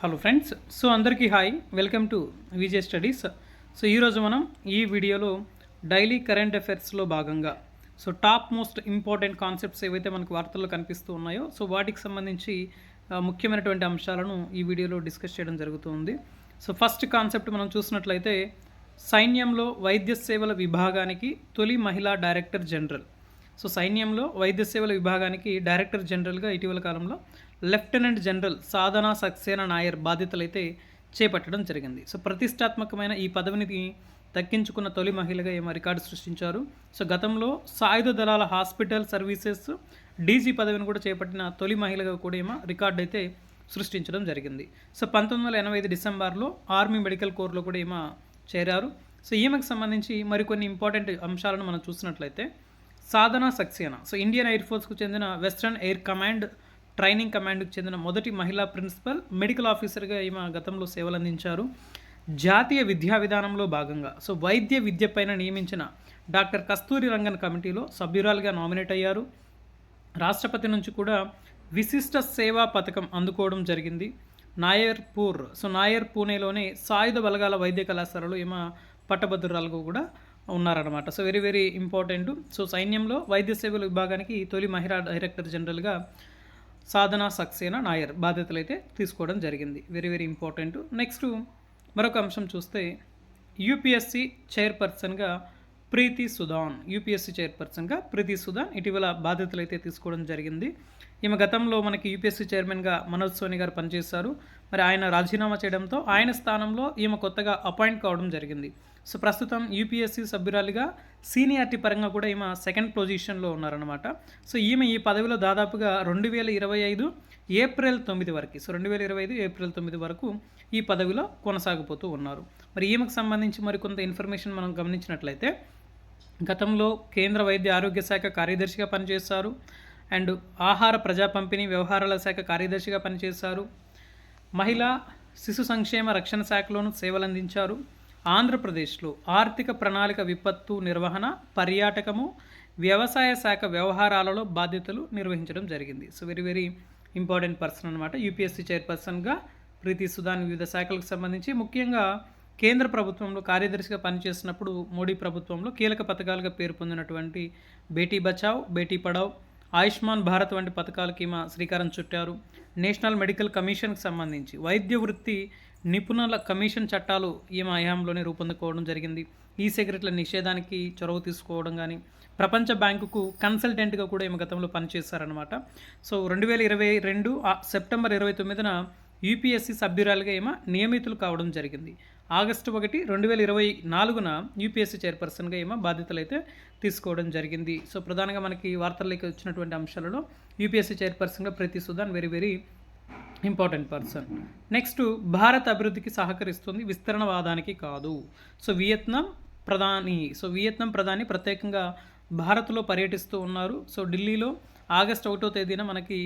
Hello friends so అందరికీ hi welcome to VJ studies so ఈరోజు మనం ఈ వీడియోలో డైలీ కరెంట్ అఫైర్స్లో భాగంగా so top most important concepts ఏవైతే మనకు వార్తల్లో కనిపిస్తూ ఉన్నాయో సో వాటికి సంబంధించి ముఖ్యమైనటువంటి అంశాలను ఈ వీడియోలో డిస్కస్ చేయడం జరుగుతుంది. సో ఫస్ట్ కాన్సెప్ట్ మనం చూసినట్లయితే సైన్యంలో వైద్య సేవల విభాగానికి తొలి మహిళా డైరెక్టర్ జనరల్ సో సైన్యంలో వైద్య సేవల విభాగానికి డైరెక్టర్ జనరల్గా ఇటీవల కాలంలో లెఫ్టినెంట్ జనరల్ సాధనా సక్సేనా నాయర్ బాధ్యతలైతే చేపట్టడం జరిగింది. సో ప్రతిష్టాత్మకమైన ఈ పదవిని దక్కించుకున్న తొలి మహిళగా ఏమో రికార్డు సృష్టించారు. సో గతంలో సాయుధ దళాల హాస్పిటల్ సర్వీసెస్ డీజీ పదవిని కూడా చేపట్టిన తొలి మహిళగా కూడా ఏమో రికార్డు అయితే సృష్టించడం జరిగింది. సో పంతొమ్మిది వందల ఎనభై ఐదు డిసెంబర్లో ఆర్మీ మెడికల్ కోర్లో కూడా ఈమె చేరారు. సో ఈమెకు సంబంధించి మరికొన్ని ఇంపార్టెంట్ అంశాలను మనం చూసినట్లయితే Sadhana Saxena? So Indian air ఫోర్స్కు చెందిన వెస్ట్రన్ ఎయిర్ కమాండ్ ట్రైనింగ్ కమాండ్కు చెందిన మొదటి మహిళా ప్రిన్సిపల్ మెడికల్ ఆఫీసర్గా ఈమె గతంలో సేవలు అందించారు జాతీయ విద్యా విధానంలో భాగంగా సో వైద్య విద్యపైన నియమించిన డాక్టర్ కస్తూరి రంగన్ కమిటీలో సభ్యురాలుగా నామినేట్ అయ్యారు. రాష్ట్రపతి నుంచి కూడా విశిష్ట సేవా పథకం అందుకోవడం జరిగింది. నాయర్పూర్ సో నాయర్ పూణేలోని సాయుధ బలగాల వైద్య కళాశాలలో ఈమె పట్టభద్రురాలుగా కూడా ఉన్నారన్నమాట. So very very important so సైన్యంలో వైద్య సేవల విభాగానికి తొలి మహిళా డైరెక్టర్ జనరల్గా సాధనా సక్సేనా నాయర్ బాధ్యతలు అయితే తీసుకోవడం జరిగింది. వెరీ వెరీ ఇంపార్టెంట్ నెక్స్ట్ మరొక అంశం చూస్తే యూపీఎస్సీ చైర్పర్సన్గా ప్రీతి సుధాన్. యూపీఎస్సీ చైర్పర్సన్గా ప్రీతి సుధాన్ ఇటీవల బాధ్యతలు అయితే తీసుకోవడం జరిగింది. ఈమె గతంలో మనకి యూపీఎస్సీ చైర్మన్గా మనోజ్ సోని గారు పనిచేశారు. మరి ఆయన రాజీనామా చేయడంతో ఆయన స్థానంలో ఈమె కొత్తగా అపాయింట్ కావడం జరిగింది. సో ప్రస్తుతం యూపీఎస్సీ సభ్యురాలిగా సీనియారిటీ పరంగా కూడా ఈమె సెకండ్ పొజిషన్లో ఉన్నారనమాట సో ఈమె ఈ పదవిలో దాదాపుగా రెండు వేల ఇరవై ఐదు ఏప్రిల్ తొమ్మిది వరకు సో రెండు వేల ఇరవై ఐదు ఏప్రిల్ తొమ్మిది వరకు ఈ పదవిలో కొనసాగిపోతూ ఉన్నారు. మరి ఈమెకు సంబంధించి మరికొంత ఇన్ఫర్మేషన్ మనం గమనించినట్లయితే గతంలో కేంద్ర వైద్య ఆరోగ్య శాఖ కార్యదర్శిగా పనిచేశారు. అండ్ ఆహార ప్రజా పంపిణీ వ్యవహారాల శాఖ కార్యదర్శిగా పనిచేశారు. మహిళా శిశు సంక్షేమ రక్షణ శాఖలోనూ సేవలందించారు. ఆంధ్రప్రదేశ్లో ఆర్థిక ప్రణాళిక విపత్తు నిర్వహణ పర్యాటకము వ్యవసాయ శాఖ వ్యవహారాలలో బాధ్యతలు నిర్వహించడం జరిగింది. So very very important person అనమాట యూపీఎస్సీ చైర్పర్సన్గా ప్రీతి సుధాన్ వివిధ శాఖలకు సంబంధించి. ముఖ్యంగా కేంద్ర ప్రభుత్వంలో కార్యదర్శిగా పనిచేసినప్పుడు మోడీ ప్రభుత్వంలో కీలక పథకాలుగా పేరు పొందినటువంటి బేటీ బచావ్ బేటీ పడావ్ ఆయుష్మాన్ భారత్ వంటి పథకాలకి మా శ్రీకారం చుట్టారు. నేషనల్ మెడికల్ కమిషన్కి సంబంధించి వైద్య వృత్తి నిపుణుల కమిషన్ చట్టాలు ఈమె హయాంలోనే రూపొందుకోవడం జరిగింది. ఈ సిగరెట్ల నిషేధానికి చొరవ తీసుకోవడం కానీ ప్రపంచ బ్యాంకుకు కన్సల్టెంట్గా కూడా ఈమె గతంలో పనిచేశారనమాట సో రెండు వేల ఇరవై రెండు సెప్టెంబర్ ఇరవై తొమ్మిదిన యూపీఎస్సీ సభ్యురాలుగా ఈమె నియమితులు కావడం జరిగింది. ఆగస్టు ఒకటి రెండు వేల ఇరవై నాలుగున యూపీఎస్సీ చైర్పర్సన్గా ఏమో బాధ్యతలు అయితే తీసుకోవడం జరిగింది. సో ప్రధానంగా మనకి వార్తల్లోకి వచ్చినటువంటి అంశాలలో యూపీఎస్సీ చైర్పర్సన్గా Preeti Sudan very very important person. Next Bharat అభివృద్ధికి సహకరిస్తుంది విస్తరణవాదానికి కాదు. సో వియత్నాం ప్రధాని సో వియత్నాం ప్రధాని ప్రత్యేకంగా భారత్లో పర్యటిస్తూ ఉన్నారు. సో ఢిల్లీలో ఆగస్ట్ ఒకటో తేదీన మనకి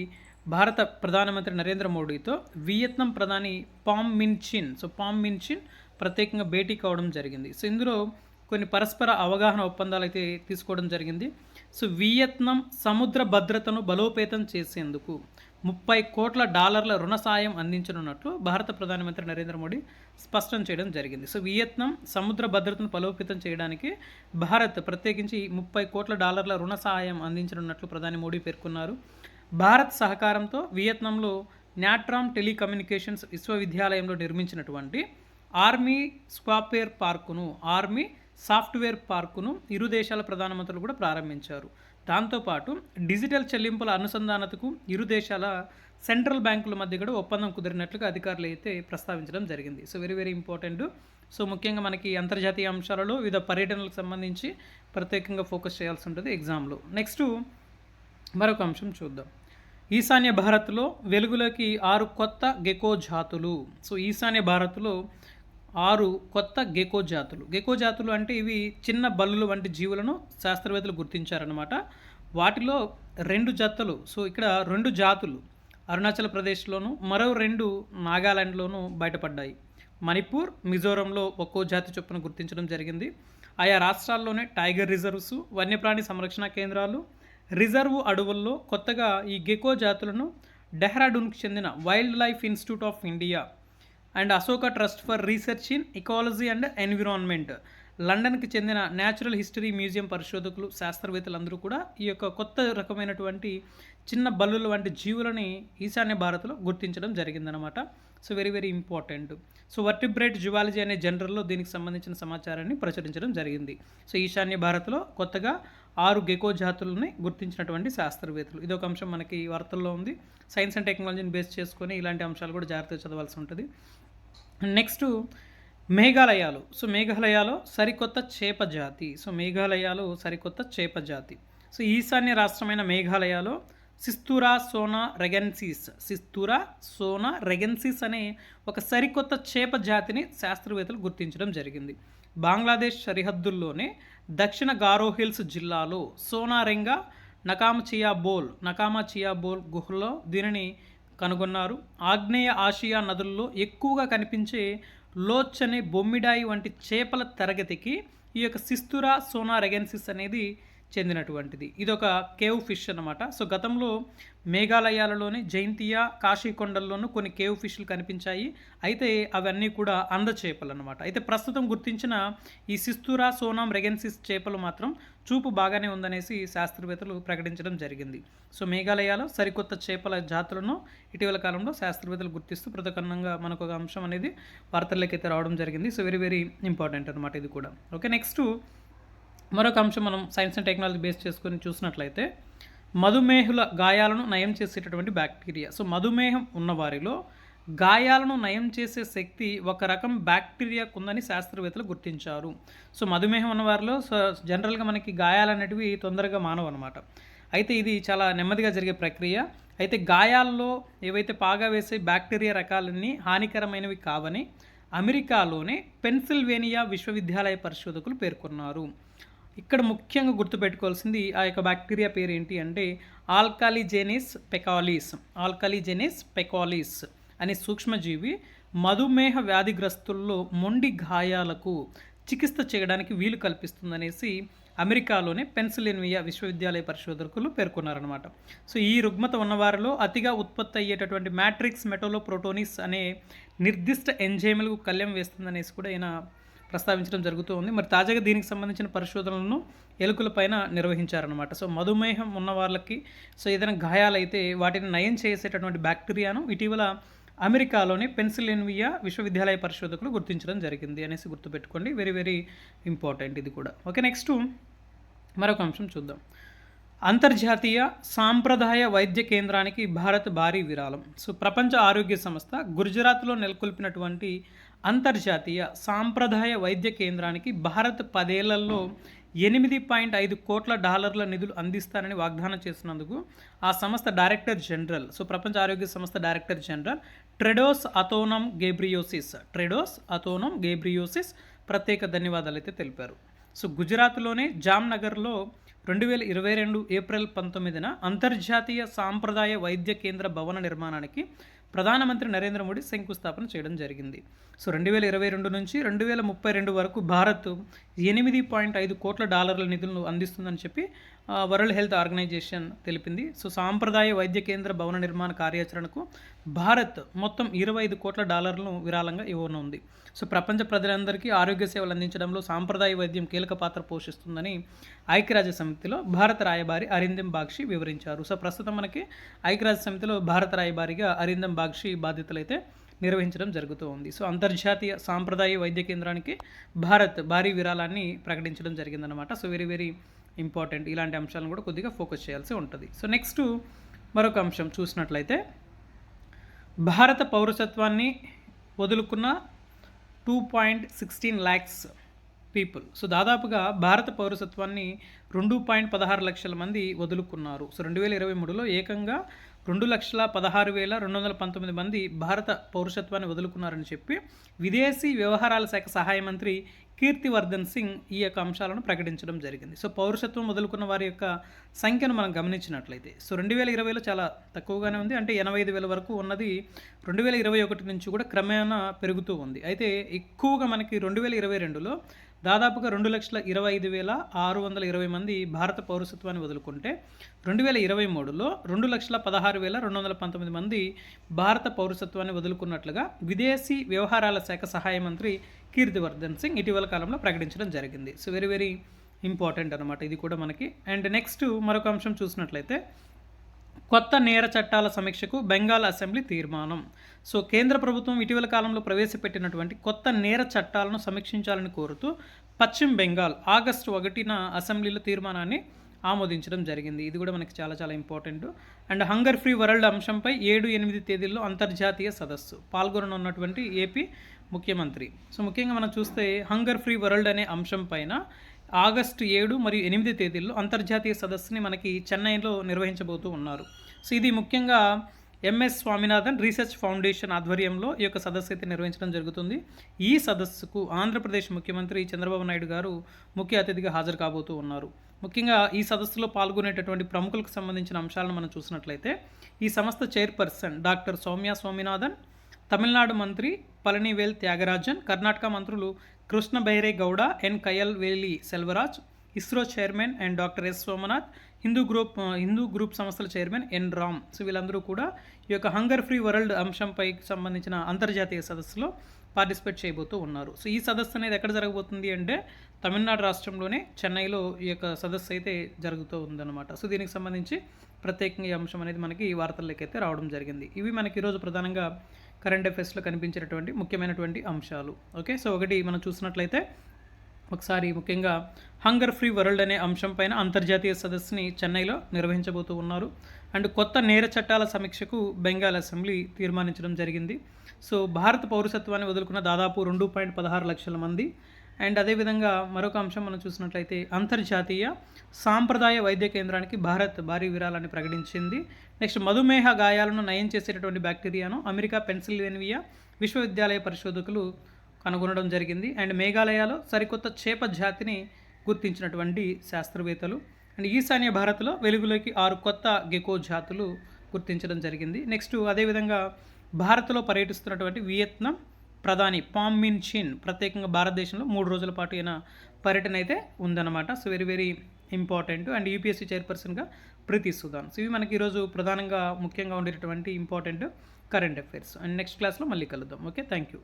భారత ప్రధానమంత్రి నరేంద్ర మోడీతో వియత్నాం ప్రధాని పామ్ మిన్ చిన్ సో పామ్ మిన్ చిన్ ప్రత్యేకంగా భేటీ కావడం జరిగింది. సో ఇందులో కొన్ని పరస్పర అవగాహన ఒప్పందాలు అయితే తీసుకోవడం జరిగింది. సో వియత్నాం సముద్ర భద్రతను బలోపేతం చేసేందుకు ముప్పై కోట్ల డాలర్ల రుణ సాయం అందించనున్నట్లు భారత ప్రధానమంత్రి నరేంద్ర మోడీ స్పష్టం చేయడం జరిగింది. సో వియత్నాం సముద్ర భద్రతను బలోపేతం చేయడానికి భారత్ ప్రత్యేకించి ముప్పై కోట్ల డాలర్ల రుణ సహాయం అందించనున్నట్లు ప్రధాని మోడీ పేర్కొన్నారు. భారత్ సహకారంతో వియత్నాంలో న్యాట్రామ్ టెలికమ్యూనికేషన్స్ విశ్వవిద్యాలయంలో నిర్మించినటువంటి ఆర్మీ స్క్వాపేర్ పార్కును ఆర్మీ సాఫ్ట్వేర్ పార్కును ఇరు దేశాల ప్రధానమంత్రులు కూడా ప్రారంభించారు. దాంతోపాటు డిజిటల్ చెల్లింపుల అనుసంధానతకు ఇరు దేశాల సెంట్రల్ బ్యాంకుల మధ్య కూడా ఒప్పందం కుదిరినట్లుగా అధికారులు అయితే ప్రస్తావించడం జరిగింది. So very very important. So ముఖ్యంగా మనకి అంతర్జాతీయ అంశాలలో వివిధ పర్యటనలకు సంబంధించి ప్రత్యేకంగా ఫోకస్ చేయాల్సి ఉంటుంది ఎగ్జామ్లో. నెక్స్ట్ మరొక అంశం చూద్దాం. ఈశాన్య భారత్లో వెలుగులోకి ఆరు కొత్త గెకో జాతులు. సో ఈశాన్య భారత్లో ఆరు కొత్త గెకో జాతులు. గెకో జాతులు అంటే ఇవి చిన్న బల్లులు వంటి జీవులను శాస్త్రవేత్తలు గుర్తించారనమాట వాటిలో రెండు జతలు. సో ఇక్కడ రెండు జాతులు. అరుణాచల్ ప్రదేశ్లోను మరో రెండు నాగాలాండ్లోనూ బయటపడ్డాయి. మణిపూర్ మిజోరంలో ఒక్కో జాతి చొప్పున గుర్తించడం జరిగింది. ఆయా రాష్ట్రాల్లోనే టైగర్ రిజర్వ్స్ వన్యప్రాణి సంరక్షణ కేంద్రాలు. రిజర్వ్ అడవుల్లో కొత్తగా ఈ గెకో జాతులను డెహ్రాడూన్కి చెందిన wildlife institute of India and Ashoka trust for research in ecology and environment. లండన్కి చెందిన న్యాచురల్ హిస్టరీ మ్యూజియం పరిశోధకులు శాస్త్రవేత్తలు అందరూ కూడా ఈ యొక్క కొత్త రకమైనటువంటి చిన్న బల్లుల వంటి జీవులని ఈశాన్య భారత్లో గుర్తించడం జరిగిందనమాట so very very important. So vertebrate zoology అనే జనరల్లో దీనికి సంబంధించిన సమాచారాన్ని ప్రచురించడం జరిగింది. సో ఈశాన్య భారత్లో కొత్తగా ఆరు గెకో జాతులని గుర్తించినటువంటి శాస్త్రవేత్తలు. ఇది ఒక అంశం మనకి వార్తల్లో ఉంది. సైన్స్ అండ్ టెక్నాలజీని బేస్ చేసుకొని ఇలాంటి అంశాలు కూడా జాగ్రత్తగా చదవాల్సి ఉంటుంది. నెక్స్ట్ మేఘాలయాలు. సో మేఘాలయాలో సరికొత్త చేప జాతి. సో మేఘాలయాలు సరికొత్త చేప జాతి. సో ఈశాన్య రాష్ట్రమైన మేఘాలయాలో సిస్తురా సోనా రెగెన్సిస్. సిస్తురా సోనా రెగెన్సిస్ అనే ఒక సరికొత్త చేప జాతిని శాస్త్రవేత్తలు గుర్తించడం జరిగింది. బంగ్లాదేశ్ సరిహద్దుల్లోనే దక్షిణ గారో హిల్స్ జిల్లాలో సోనారెంగా నకామచియా బోల్ నకామచియా బోల్ గుహలో దీనిని కనుగొన్నారు. ఆగ్నేయ ఆసియా నదుల్లో ఎక్కువగా కనిపించే లోచ్చని బొమ్మిడాయి వంటి చేపల తరగతికి ఈ యొక్క సిస్తురా సోనా రెగెన్సిస్ అనేది చెందినటువంటిది. ఇది ఒక కేవ్ ఫిష్ అనమాట సో గతంలో మేఘాలయాలలోని జైంతియా కాశీకొండల్లోనూ కొన్ని కేవ్ ఫిష్లు కనిపించాయి. అయితే అవన్నీ కూడా అంద చేపలు అనమాట అయితే ప్రస్తుతం గుర్తించిన ఈ సిస్తురా సోనాం రెగెన్సిస్ చేపలు మాత్రం చూపు బాగానే ఉందనేసి శాస్త్రవేత్తలు ప్రకటించడం జరిగింది. సో మేఘాలయాలో సరికొత్త చేపల జాతులను ఇటీవల కాలంలో శాస్త్రవేత్తలు గుర్తిస్తూ ప్రతకన్నంగా మనకు ఒక అంశం అనేది వార్తల్లోకి అయితే రావడం జరిగింది. సో వెరీ వెరీ ఇంపార్టెంట్ అనమాట ఇది కూడా. ఓకే నెక్స్ట్ మరొక అంశం మనం సైన్స్ అండ్ టెక్నాలజీ బేస్ చేసుకొని చూసినట్లయితే మధుమేహుల గాయాలను నయం చేసేటటువంటి బ్యాక్టీరియా. సో మధుమేహం ఉన్నవారిలో గాయాలను నయం చేసే శక్తి ఒక రకం బ్యాక్టీరియాకు ఉందని శాస్త్రవేత్తలు గుర్తించారు. సో మధుమేహం ఉన్నవారిలో సో జనరల్గా మనకి గాయాలు అనేటివి తొందరగా మానవు అనమాట అయితే ఇది చాలా నెమ్మదిగా జరిగే ప్రక్రియ. అయితే గాయాల్లో ఏవైతే పాగా వేసే బ్యాక్టీరియా రకాలన్నీ హానికరమైనవి కావని అమెరికాలోనే పెన్సిల్వేనియా విశ్వవిద్యాలయ పరిశోధకులు పేర్కొన్నారు. ఇక్కడ ముఖ్యంగా గుర్తుపెట్టుకోవాల్సింది ఆ యొక్క బ్యాక్టీరియా పేరు ఏంటి అంటే ఆల్కాలిజెనిస్ పెకాలిస్ ఆల్కాలిజెనిస్ పెకాలిస్ అనే సూక్ష్మజీవి మధుమేహ వ్యాధిగ్రస్తుల్లో మొండి గాయాలకు చికిత్స చేయడానికి వీలు కల్పిస్తుందనేసి అమెరికాలోనే పెన్సిల్వేనియా విశ్వవిద్యాలయ పరిశోధకులు పేర్కొన్నారనమాట సో ఈ రుగ్మత ఉన్నవారిలో అతిగా ఉత్పత్తి అయ్యేటటువంటి మ్యాట్రిక్స్ మెటోలో ప్రోటోనిస్ అనే నిర్దిష్ట ఎంజైములకు కళ్యం వేస్తుందనేసి కూడా ఈయన ప్రస్తావించడం జరుగుతూ ఉంది. మరి తాజాగా దీనికి సంబంధించిన పరిశోధనలను ఎలుకలపైన నిర్వహించారనమాట సో మధుమేహం ఉన్న వాళ్ళకి సో ఏదైనా గాయాలైతే వాటిని నయం చేసేటటువంటి బ్యాక్టీరియాను ఇటీవల అమెరికాలోని పెన్సిల్వేనియా విశ్వవిద్యాలయ పరిశోధకులు గుర్తించడం జరిగింది అనేసి గుర్తుపెట్టుకోండి. వెరీ వెరీ ఇంపార్టెంట్ ఇది కూడా. ఓకే నెక్స్ట్ మరొక అంశం చూద్దాం. అంతర్జాతీయ సాంప్రదాయ వైద్య కేంద్రానికి భారత్ భారీ విరాళం. సో ప్రపంచ ఆరోగ్య సంస్థ గుజరాత్లో నెలకొల్పినటువంటి అంతర్జాతీయ సాంప్రదాయ వైద్య కేంద్రానికి భారత్ పదేళ్ళలో ఎనిమిది పాయింట్ ఐదు కోట్ల డాలర్ల నిధులు అందిస్తారని వాగ్దానం చేసినందుకు ఆ సంస్థ డైరెక్టర్ జనరల్ సో ప్రపంచ ఆరోగ్య సంస్థ డైరెక్టర్ జనరల్ ట్రెడోస్ అతోనం గేబ్రియోసిస్ ట్రెడోస్ అతోనం గేబ్రియోసిస్ ప్రత్యేక ధన్యవాదాలు అయితే తెలిపారు. సో గుజరాత్లోనే జామ్నగర్లో రెండు వేల ఇరవై రెండు ఏప్రిల్ పంతొమ్మిదిన అంతర్జాతీయ సాంప్రదాయ వైద్య కేంద్ర భవన నిర్మాణానికి ప్రధానమంత్రి నరేంద్ర మోడీ శంకుస్థాపన చేయడం జరిగింది. సో రెండు వేల ఇరవై రెండు నుంచి రెండు వేల ముప్పై రెండు వరకు భారత్ ఎనిమిది పాయింట్ ఐదు కోట్ల డాలర్ల నిధులను అందిస్తుందని చెప్పి వరల్డ్ హెల్త్ ఆర్గనైజేషన్ తెలిపింది. సో సాంప్రదాయ వైద్య కేంద్ర భవన నిర్మాణ కార్యాచరణకు భారత్ మొత్తం ఇరవై ఐదు కోట్ల డాలర్లను విరాళంగా ఇవ్వనుంది. సో ప్రపంచ ప్రజలందరికీ ఆరోగ్య సేవలు అందించడంలో సాంప్రదాయ వైద్యం కీలక పాత్ర పోషిస్తుందని ఐక్యరాజ్య సమితిలో భారత రాయబారి అరిందం బాక్షి వివరించారు. సో ప్రస్తుతం మనకి ఐక్యరాజ్య సమితిలో భారత రాయబారిగా అరిందం బాక్షి బాధ్యతలు అయితే నిర్వహించడం జరుగుతూ ఉంది. సో అంతర్జాతీయ సాంప్రదాయ వైద్య కేంద్రానికి భారత్ భారీ విరాళాన్ని ప్రకటించడం జరిగిందనమాట సో వెరీ వెరీ ఇంపార్టెంట్. ఇలాంటి అంశాలను కూడా కొద్దిగా ఫోకస్ చేయాల్సి ఉంటుంది. సో నెక్స్ట్ మరొక అంశం చూసినట్లయితే భారత పౌరసత్వాన్ని వదులుకున్న two point sixteen lakhs people so దాదాపుగా భారత పౌరసత్వాన్ని రెండు పాయింట్ పదహారు లక్షల మంది వదులుకున్నారు. సో రెండు వేల ఇరవై మూడులో ఏకంగా రెండు లక్షల పదహారు వేల రెండు వందల పంతొమ్మిది మంది భారత పౌరసత్వాన్ని వదులుకున్నారని చెప్పి విదేశీ వ్యవహారాల శాఖ సహాయ మంత్రి కీర్తివర్ధన్ సింగ్ ఈ యొక్క అంశాలను ప్రకటించడం జరిగింది. సో పౌరసత్వం వదులుకున్న వారి యొక్క సంఖ్యను మనం గమనించినట్లయితే సో రెండు వేల ఇరవైలో చాలా తక్కువగానే ఉంది. అంటే ఎనభై ఐదు వేల వరకు ఉన్నది రెండు వేల ఇరవై ఒకటి నుంచి కూడా క్రమేణా పెరుగుతూ ఉంది. అయితే ఎక్కువగా మనకి రెండు వేల ఇరవై రెండులో దాదాపుగా రెండు లక్షల ఇరవై ఐదు వేల ఆరు వందల ఇరవై మంది భారత పౌరసత్వాన్ని వదులుకుంటే రెండు వేల ఇరవై మూడులో రెండు లక్షల పదహారు వేల రెండు వందల పంతొమ్మిది మంది భారత పౌరసత్వాన్ని వదులుకున్నట్లుగా విదేశీ వ్యవహారాల శాఖ సహాయ మంత్రి కీర్తివర్ధన్ సింగ్ ఇటీవల కాలంలో ప్రకటించడం జరిగింది. సో వెరీ వెరీ ఇంపార్టెంట్ అనమాట ఇది కూడా మనకి. అండ్ నెక్స్ట్ మరొక అంశం చూసినట్లయితే కొత్త నేర చట్టాల సమీక్షకు బెంగాల్ అసెంబ్లీ తీర్మానం. సో కేంద్ర ప్రభుత్వం ఇటీవల కాలంలో ప్రవేశపెట్టినటువంటి కొత్త నేర చట్టాలను సమీక్షించాలని కోరుతూ పశ్చిమ బెంగాల్ ఆగస్టు ఒకటిన అసెంబ్లీలో తీర్మానాన్ని ఆమోదించడం జరిగింది. ఇది కూడా మనకి చాలా చాలా important. And hunger free world అంశంపై ఏడు ఎనిమిది తేదీల్లో అంతర్జాతీయ సదస్సు. పాల్గొననున్నటువంటి ఏపీ ముఖ్యమంత్రి. సో ముఖ్యంగా మనం చూస్తే హంగర్ ఫ్రీ వరల్డ్ అనే అంశం పైన ఆగస్టు ఏడు మరియు ఎనిమిది తేదీల్లో అంతర్జాతీయ సదస్సుని మనకి చెన్నైలో నిర్వహించబోతూ ఉన్నారు. సో ఇది ముఖ్యంగా ఎంఎస్ స్వామినాథన్ రీసెర్చ్ ఫౌండేషన్ ఆధ్వర్యంలో ఈ యొక్క సదస్సు అయితే నిర్వహించడం జరుగుతుంది. ఈ సదస్సుకు ఆంధ్రప్రదేశ్ ముఖ్యమంత్రి చంద్రబాబు నాయుడు గారు ముఖ్య అతిథిగా హాజరు కాబోతూ ఉన్నారు. ముఖ్యంగా ఈ సదస్సులో పాల్గొనేటటువంటి ప్రముఖులకు సంబంధించిన అంశాలను మనం చూసినట్లయితే ఈ సంస్థ చైర్పర్సన్ డాక్టర్ సౌమ్య స్వామినాథన్ తమిళనాడు మంత్రి పళనివేల్ త్యాగరాజన్ కర్ణాటక మంత్రులు Krishna బైరే Gowda N Kayal Veli Selvaraj ISRO chairman and doctor S Somnath Hindu group Hindu group సంస్థల చైర్మన్ ఎన్ రామ్. సో వీళ్ళందరూ కూడా ఈ యొక్క హంగర్ ఫ్రీ వరల్డ్ అంశంపై సంబంధించిన అంతర్జాతీయ సదస్సులో పార్టిసిపేట్ చేయబోతూ ఉన్నారు. సో ఈ సదస్సు అనేది ఎక్కడ జరగబోతుంది అంటే తమిళనాడు రాష్ట్రంలోనే చెన్నైలో ఈ యొక్క సదస్సు అయితే జరుగుతూ ఉందన్నమాట. సో దీనికి సంబంధించి ప్రత్యేకంగా ఈ అంశం అనేది మనకి ఈ వార్తల్లోకి అయితే రావడం జరిగింది. ఇవి మనకి ఈరోజు ప్రధానంగా కరెంట్ అఫైర్స్లో కనిపించేటటువంటి ముఖ్యమైనటువంటి అంశాలు. ఓకే సో ఒకటి మనం చూసినట్లయితే ఒకసారి ముఖ్యంగా హంగర్ ఫ్రీ వరల్డ్ అనే అంశం పైన అంతర్జాతీయ సదస్సుని చెన్నైలో నిర్వహించబోతూ ఉన్నారు. అండ్ కొత్త నేర చట్టాల సమీక్షకు బెంగాల్ అసెంబ్లీ తీర్మానించడం జరిగింది. సో భారత పౌరసత్వాన్ని వదులుకున్న దాదాపు రెండు పాయింట్ పదహారు లక్షల మంది. అండ్ అదేవిధంగా మరొక అంశం మనం చూసినట్లయితే అంతర్జాతీయ సాంప్రదాయ వైద్య కేంద్రానికి భారత్ భారీ విరాళాన్ని ప్రకటించింది. నెక్స్ట్ మధుమేహ గాయాలను నయం చేసేటటువంటి బ్యాక్టీరియాను అమెరికా పెన్సిల్వేనియా విశ్వవిద్యాలయ పరిశోధకులు కనుగొనడం జరిగింది. అండ్ మేఘాలయాలో సరికొత్త చేప జాతిని గుర్తించినటువంటి శాస్త్రవేత్తలు. అండ్ ఈశాన్య భారత్లో వెలుగులోకి ఆరు కొత్త గెకో జాతులు గుర్తించడం జరిగింది. నెక్స్ట్ అదేవిధంగా భారత్లో పర్యటిస్తున్నటువంటి వియత్నాం ప్రధాని పామ్ మిన్ చిన్ ప్రత్యేకంగా భారతదేశంలో మూడు రోజుల పాటు అయిన పర్యటన అయితే ఉందన్నమాట. So very very important and UPSC చైర్పర్సన్గా ప్రీతి సుధాన్ సో ఇవి మనకి ఈరోజు ప్రధానంగా ముఖ్యంగా ఉండేటటువంటి important current affairs and next క్లాస్లో మళ్ళీ కలుద్దాం. Okay thank you